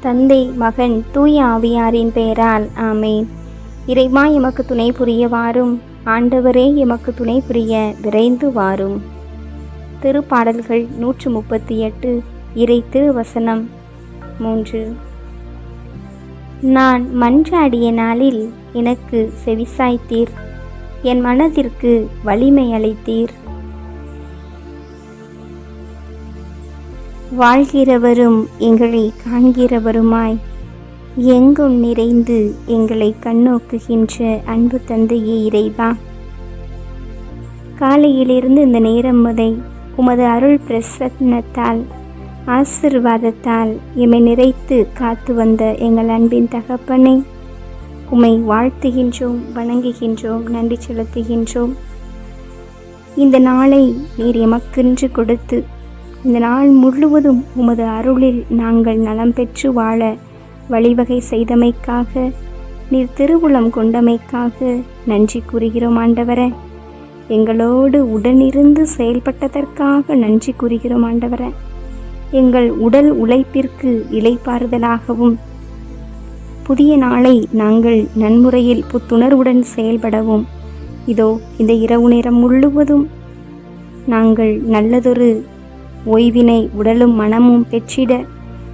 தந்தை மகன் தூய ஆவியாரின் பெயரால் ஆமேன். இறைவா எமக்கு துணை புரிய வாரும் ஆண்டவரே எமக்கு துணை புரிய விரைந்து வாரும். திருப்பாடல்கள் நூற்று முப்பத்தி எட்டு இறை திருவசனம் மூன்று. நான் மன்றாடிய நாளில் எனக்கு செவிசாய்த்தீர். என் மனதிற்கு வலிமை அளித்தீர். வாழ்கிறவரும் எங்களை காண்கிறவருமாய். எங்கும் நிறைந்து எங்களை கண்ணோக்குகின்ற அன்பு தந்தையே இறைவா. காலையிலிருந்து இந்த நேரம் முதை உமது அருள் பிரசன்னத்தால் ஆசிர்வாதத்தால் எம்மை நிறைத்து காத்து வந்த எங்கள் அன்பின் தகப்பனை உம்மை வாழ்த்துகின்றோம் வணங்குகின்றோம் நன்றி செலுத்துகின்றோம். இந்த நாளை நீர் எமக்கென்று கொடுத்து இந்த நாள் முழுவதும் உமது அருளில் நாங்கள் நலம் பெற்று வாழ வழிவகை செய்தமைக்காக நீர் திருவுளம் கொண்டமைக்காக நன்றி கூறுகிறோம் ஆண்டவரே. எங்களோடு உடனிருந்து செயல்பட்டதற்காக நன்றி கூறுகிறோம் ஆண்டவரே. எங்கள் உடல் உழைப்பிற்கு இலைப்பாறுதலாகவும் புதிய நாளை நாங்கள் நன்முறையில் புத்துணர்வுடன் செயல்படவும் இதோ இந்த இரவு நேரம் முழுவதும் நாங்கள் நல்லதொரு ஓய்வினை உடலும் மனமும் பெற்றிட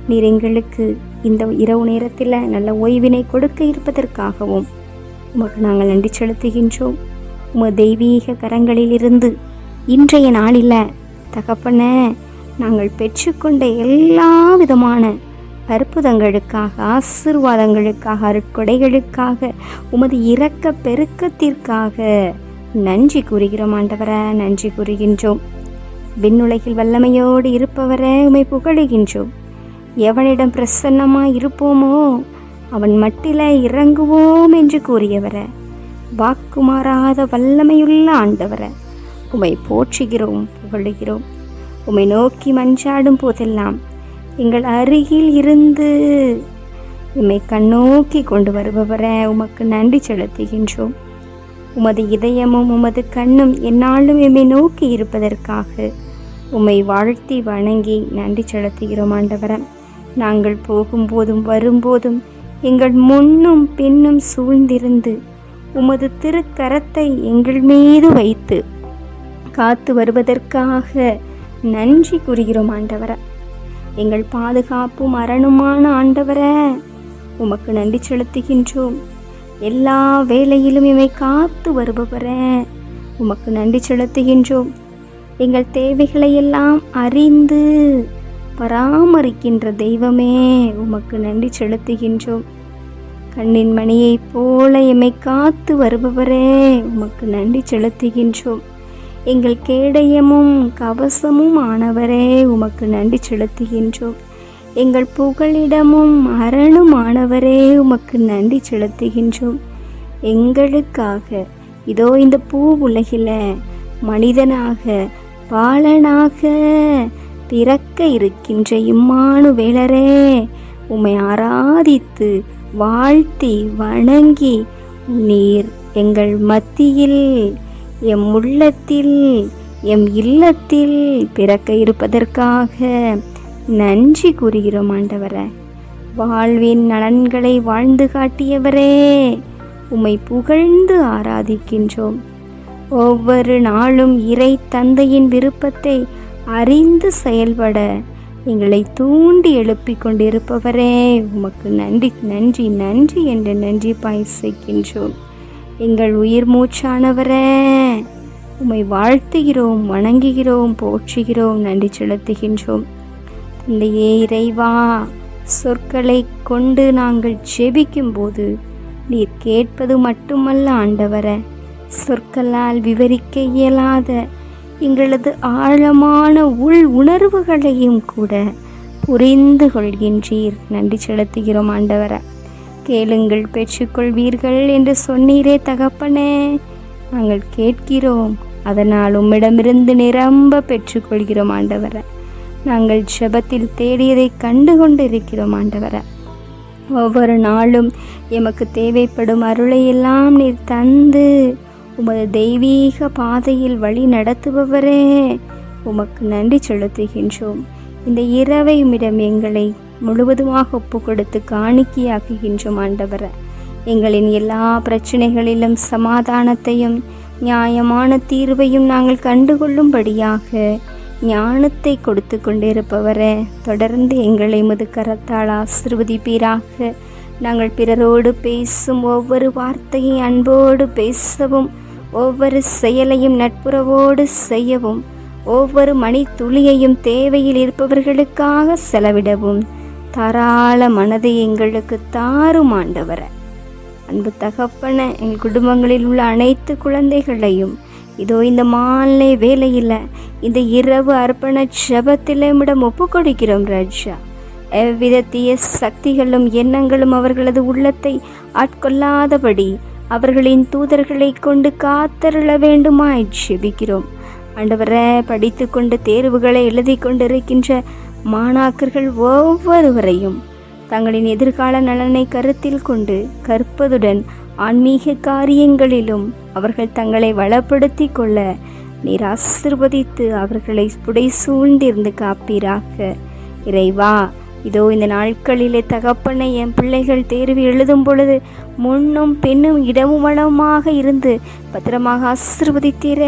நீர் எங்களுக்கு இந்த இரவு நேரத்தில் நல்ல ஓய்வினை கொடுக்க இருப்பதற்காகவும் உமக்கு நாங்கள் நன்றி செலுத்துகின்றோம். உம தெய்வீக கரங்களிலிருந்து இன்றைய நாளில் தகப்பன நாங்கள் பெற்றுக்கொண்ட எல்லா விதமான அற்புதங்களுக்காக ஆசிர்வாதங்களுக்காக அருட்கொடைகளுக்காக உமது இரக்க பெருக்கத்திற்காக நன்றி கூறுகிறோம் ஆண்டவர நன்றி கூறுகின்றோம். விண்ணுலகில் வல்லமையோடு இருப்பவரே உமை புகழுகின்றோம். எவனிடம் பிரசன்னமாய் இருப்போமோ அவன் மட்டில இறங்குவோம் என்று கூறியவர. வாக்குமாறாத வல்லமையுள்ள ஆண்டவர உமை போற்றுகிறோம் புகழுகிறோம். உமை நோக்கி மஞ்சாடும் போதெல்லாம் எங்கள் அருகில் இருந்து உம்மை கண்ணோக்கி கொண்டு வருபவரே உமக்கு நன்றி செலுத்துகின்றோம். உமது இதயமும் உமது கண்ணும் என்னாலும் எம்மை நோக்கி இருப்பதற்காக உம்மை வாழ்த்தி வணங்கி நன்றி செலுத்துகிறோம் ஆண்டவரே. நாங்கள் போகும்போதும் வரும்போதும் எங்கள் முன்னும் பின்னும் சூழ்ந்திருந்து உமது திருக்கரத்தை எங்கள் மீது வைத்து காத்து வருவதற்காக நன்றி கூறுகிறோம் ஆண்டவர. எங்கள் பாதுகாப்பும் அரணுமான ஆண்டவரே உமக்கு நன்றி செலுத்துகின்றோம். எல்லா வேலையிலும் இவை காத்து வருபவரே உமக்கு நன்றி செலுத்துகின்றோம். எங்கள் தேவைகளையெல்லாம் அறிந்து பராமரிக்கின்ற தெய்வமே உமக்கு நன்றி செலுத்துகின்றோம். கண்ணின் மணியைப் போல எம்மை காத்து வருபவரே உமக்கு நன்றி செலுத்துகின்றோம். எங்கள் கேடயமும் கவசமும் ஆனவரே உமக்கு நன்றி செலுத்துகின்றோம். எங்கள் புகலிடமும் அரணுமானவரே உமக்கு நன்றி செலுத்துகின்றோம். எங்களுக்காக இதோ இந்த பூ உலகில மனிதனாக பாலனாக பிறக்க இருக்கின்ற இம்மானு வேளரே உம்மை ஆராதித்து வாழ்த்தி வணங்கி நீர் எங்கள் மத்தியில் எம் உள்ளத்தில் எம் இல்லத்தில் பிறக்க இருப்பதற்காக நன்றி கூறுகிறோம் ஆண்டவரே. வாழ்வின் நலன்களை வாழ்ந்து காட்டியவரே உம்மை புகழ்ந்து ஆராதிக்கின்றோம். ஒவ்வொரு நாளும் இறை தந்தையின் விருப்பத்தை அறிந்து செயல்பட எங்களை தூண்டி எழுப்பிக் கொண்டிருப்பவரே உமக்கு நன்றி நன்றி நன்றி என்று நன்றி பாய்சிக்கின்றோம் எங்கள் உயிர் மூச்சானவரே உம்மை வாழ்த்துகிறோம் வணங்குகிறோம் போற்றுகிறோம் நன்றி செலுத்துகின்றோம். தந்தையே இறைவா சொற்களை கொண்டு நாங்கள் ஜெபிக்கும்போது நீர் கேட்பது மட்டுமல்ல ஆண்டவரை. சொற்களால் விவரிக்க இயலாத எங்களது ஆழமான உள் உணர்வுகளையும் கூட புரிந்து கொள்கின்றீர். நன்றி செலுத்துகிறோம் ஆண்டவரை. கேளுங்கள் பெற்றுக்கொள்வீர்கள் என்று சொன்னீரே தகப்பனே. நாங்கள் கேட்கிறோம் அதனால் உம்மிடமிருந்து நிரம்ப பெற்றுக்கொள்கிறோம் ஆண்டவரை. நாங்கள் ஜெபத்தில் தேடியதை கண்டு கொண்டு இருக்கிறோம் ஆண்டவரை. ஒவ்வொரு நாளும் எமக்கு தேவைப்படும் அருளை எல்லாம் நீர் தந்து உமது தெய்வீக பாதையில் வழி நடத்துபவரே. உமக்கு நன்றி செலுத்துகின்றோம். இந்த இரவை எங்களை முழுவதுமாக ஒப்பு கொடுத்து காணிக்கையாக்குகின்றோம் ஆண்டவரை. எங்களின் எல்லா பிரச்சனைகளிலும் சமாதானத்தையும் நியாயமான தீர்வையும் நாங்கள் கண்டுகொள்ளும்படியாக ஞானத்தை கொடுத்து கொண்டிருப்பவரே தொடர்ந்து எங்களை முது கரத்தால் ஆசிர்வதிப்பீராக. நாங்கள் பிறரோடு பேசும் ஒவ்வொரு வார்த்தையை அன்போடு பேசவும் ஒவ்வொரு செயலையும் நட்புறவோடு செய்யவும் ஒவ்வொரு மணி துளியையும் தேவையில் இருப்பவர்களுக்காக செலவிடவும். தாராள மனதை எங்களுக்கு தாரும் ஆண்டவரை. அன்பு தகப்பன எங்கள் குடும்பங்களில் உள்ள அனைத்து குழந்தைகளையும் இதோ இந்த மாலை வேலையில் இந்த இரவு அர்ப்பண ஜபத்திலே மிடம் ஒப்பு கொடுக்கிறோம் ராஜா. எவ்வித தீய சக்திகளும் எண்ணங்களும் அவர்களது உள்ளத்தை ஆட்கொள்ளாதபடி அவர்களின் தூதர்களை கொண்டு காத்தருள வேண்டுமாய் ஜெபிக்கிறோம் ஆண்டவரை படித்து கொண்டு தேர்வுகளை எழுதி கொண்டிருக்கின்ற மாணாக்கர்கள் ஒவ்வொருவரையும் தங்களின் எதிர்கால நலனை கருத்தில் கொண்டு கற்பதுடன் ஆன்மீக காரியங்களிலும் அவர்கள் தங்களை வளப்படுத்தி கொள்ள நீர் ஆசிர்வதித்து அவர்களை புடை சூழ்ந்திருந்து காப்பீராக. இறைவா இதோ இந்த நாட்களிலே தகப்பனை என் பிள்ளைகள் தேர்வு எழுதும் பொழுது முன்னும் பெண்ணும் இடமும் வளமாக இருந்து பத்திரமாக ஆசிர்வதித்தீர.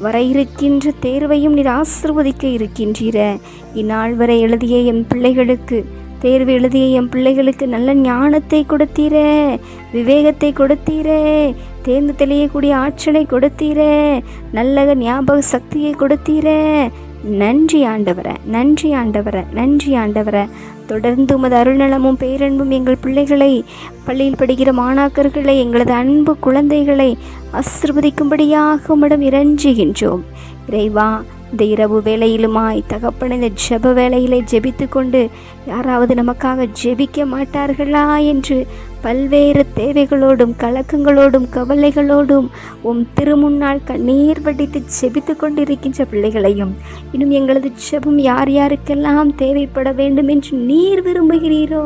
வர இருக்கின்ற தேர்வையும் நீர் ஆசிர்வதிக்க இருக்கின்றீர. இந்நாள் வரை எழுதிய என் பிள்ளைகளுக்கு தேர்வு எழுதிய என் பிள்ளைகளுக்கு நல்ல ஞானத்தை கொடுத்தீரே. விவேகத்தை கொடுத்தீரே. தேர்ந்து தெளியக்கூடிய ஆற்றலை கொடுத்தீரே. நல்ல ஞாபக சக்தியை கொடுத்தீரே. நன்றி ஆண்டவரை நன்றி ஆண்டவரை நன்றி ஆண்டவரை. தொடர்ந்து உமது அருள்நலமும் பேரன்பும் எங்கள் பிள்ளைகளை பள்ளியில் படிக்கிற மாணாக்கர்களை எங்களது அன்பு குழந்தைகளை ஆசிர்வதிக்கும்படியாக உம்மிடம் இறஞ்சுகின்றோம். இறைவா இந்த இரவு வேலையிலுமாய் தகப்பன இந்த ஜெப வேலையிலே ஜெபித்து கொண்டு யாராவது நமக்காக ஜெபிக்க மாட்டார்களா என்று பல்வேறு தேவைகளோடும் கலக்கங்களோடும் கவலைகளோடும் உம் திருமுன்னால் கண்ணீர் வடித்து செபித்து கொண்டிருக்கின்ற பிள்ளைகளையும் இன்னும் எங்களது செபம் யார் யாருக்கெல்லாம் தேவைப்பட வேண்டும் என்று நீர் விரும்புகிறீரோ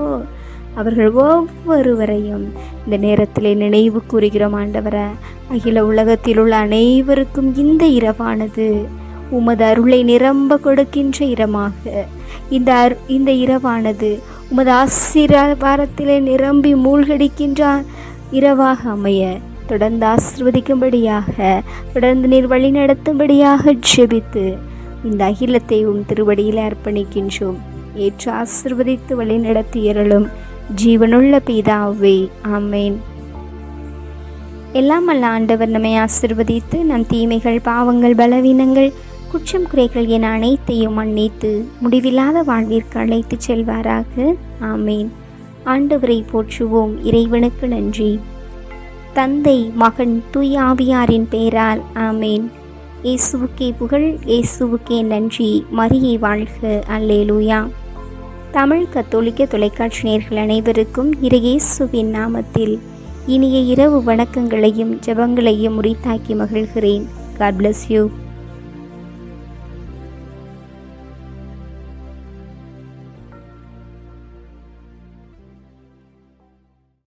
அவர்கள் ஒவ்வொருவரையும் இந்த நேரத்திலே நினைவு கூறுகிறோம் ஆண்டவரை. அகில உலகத்தில் உள்ள அனைவருக்கும் இந்த இரவானது உமது அருளை நிரம்ப கொடுக்கின்ற இரமாக. இந்த அரு இந்த இரவானது உமது ஆசீர்வாரத்திலே நிரம்பி மூழ்கடிக்கின்ற இரவாக அமைய. தொடர்ந்து ஆசிர்வதிக்கும்படியாக தொடர்ந்து நீர் வழி நடத்தும்படியாக ஜெபித்து இந்த அகிலத்தை உம் திருவடியில் அர்ப்பணிக்கின்றோம். ஏற்று ஆசிர்வதித்து வழி நடத்தியருளும் ஜீவனுள்ள பிதாவே ஆமேன். எல்லாம் அல்ல ஆண்டவர் நம்மை ஆசிர்வதித்து நம் தீமைகள் பாவங்கள் பலவீனங்கள் குற்றம் குறைகள் என அனைத்தையும் மன்னித்து முடிவில்லாத வாழ்விற்கு அழைத்துச் செல்வாராக. ஆமேன். ஆண்டவரை போற்றுவோம். இறைவனுக்கு நன்றி. தந்தை மகன் தூயாவியாரின் பெயரால் ஆமேன். இயேசுவுக்கே புகழ் இயேசுவுக்கே நன்றி. மரியை வாழ்க. அல்லேலூயா. தமிழ் கத்தோலிக்க தொலைக்காட்சி நேர்கள் அனைவருக்கும் இறையேசுவின் நாமத்தில் இனிய இரவு வணக்கங்களையும் ஜெபங்களையும் உரித்தாக்கி மகிழ்கிறேன். God bless you